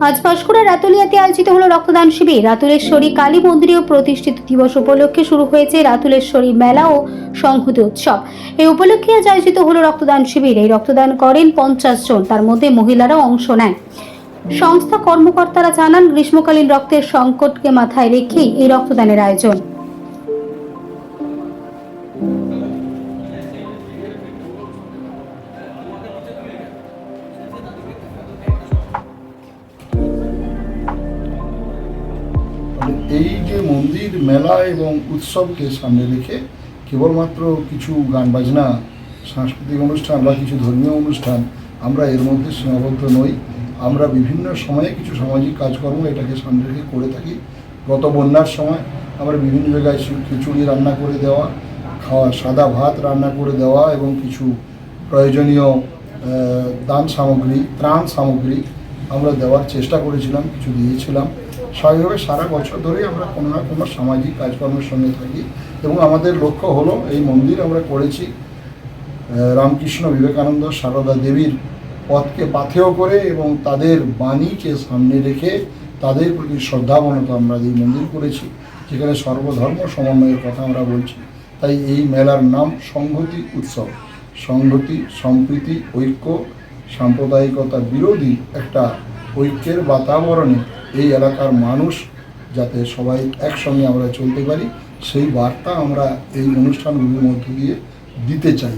আজ পাঁশকুড়া রাতুলিয়াতে আয়োজিত হলো রক্তদান শিবির। রাতুলেশ্বরী কালী মন্দিরেও প্রতিষ্ঠিত দিবস উপলক্ষে শুরু হয়েছে রাতুলেশ্বরী মেলা ও সংহতি উৎসব। এই উপলক্ষে আজ আয়োজিত হলো রক্তদান শিবির। এই রক্তদান করেন পঞ্চাশ জন। তার মধ্যে মহিলারাও অংশ নেন। সংস্থা কর্মকর্তারা জানান, গ্রীষ্মকালীন রক্তের সংকটকে মাথায় রেখেই এই রক্তদানের আয়োজন। যে মন্দির, মেলা এবং উৎসবকে সামনে রেখে কেবলমাত্র কিছু গান বাজনা সাংস্কৃতিক অনুষ্ঠান বা কিছু ধর্মীয় অনুষ্ঠান আমরা এর মধ্যে সীমাবদ্ধ নই। আমরা বিভিন্ন সময়ে কিছু সামাজিক কাজকর্ম এটাকে সামনে রেখে করে থাকি। গত বন্যার সময় আমরা বিভিন্ন জায়গায় খিচুড়ি রান্না করে দেওয়া, খাওয়া, সাদা ভাত রান্না করে দেওয়া এবং কিছু প্রয়োজনীয় দান সামগ্রী, ত্রাণ সামগ্রী আমরা দেওয়ার চেষ্টা করেছিলাম, কিছু দিয়েছিলাম। স্বাভাবিকভাবে সারা বছর ধরেই আমরা কোনো না কোনো সামাজিক কাজকর্মের সঙ্গে থাকি এবং আমাদের লক্ষ্য হলো এই মন্দির আমরা করেছি রামকৃষ্ণ বিবেকানন্দ সারদা দেবীর পথকে পাথেয় করে এবং তাদের বাণীকে সামনে রেখে তাদের প্রতি শ্রদ্ধাবনত আমরা এই মন্দির করেছি, যেখানে সর্বধর্ম সমন্বয়ের কথা আমরা বলছি। তাই এই মেলার নাম সংহতি উৎসব। সংহতি, সম্প্রীতি, ঐক্য, সাম্প্রদায়িকতা বিরোধী একটা ঐক্যের বাতাবরণে এই এলাকার মানুষ যাতে সবাই একসঙ্গে আমরা চলতে পারি, সেই বার্তা আমরা এই অনুষ্ঠানগুলির মধ্য দিয়ে দিতে চাই।